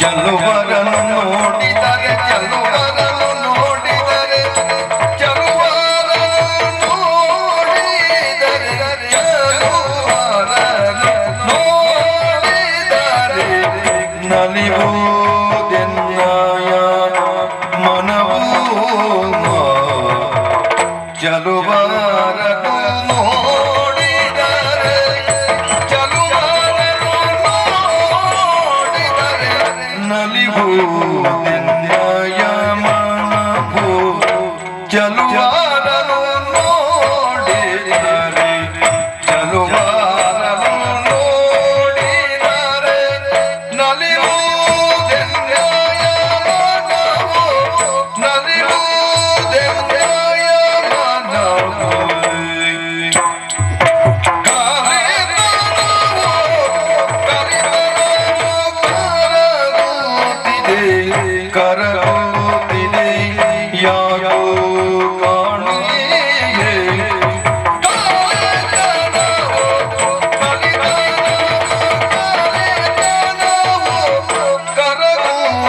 ಚಲುವರನು ನೋಡಿದರೆ ಚಲುವರನು ನೋಡಿದರೆ ಚಲುವರನು ನೋಡಿದರೆ ಚಲುವರನು ಮನವು ಚಲುವರನು moving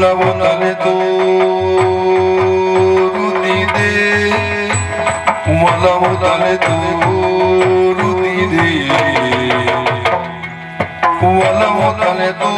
গোলাম তালে তো রুদিদে গোলাম তালে তো রুদিদে গোলাম তালে তো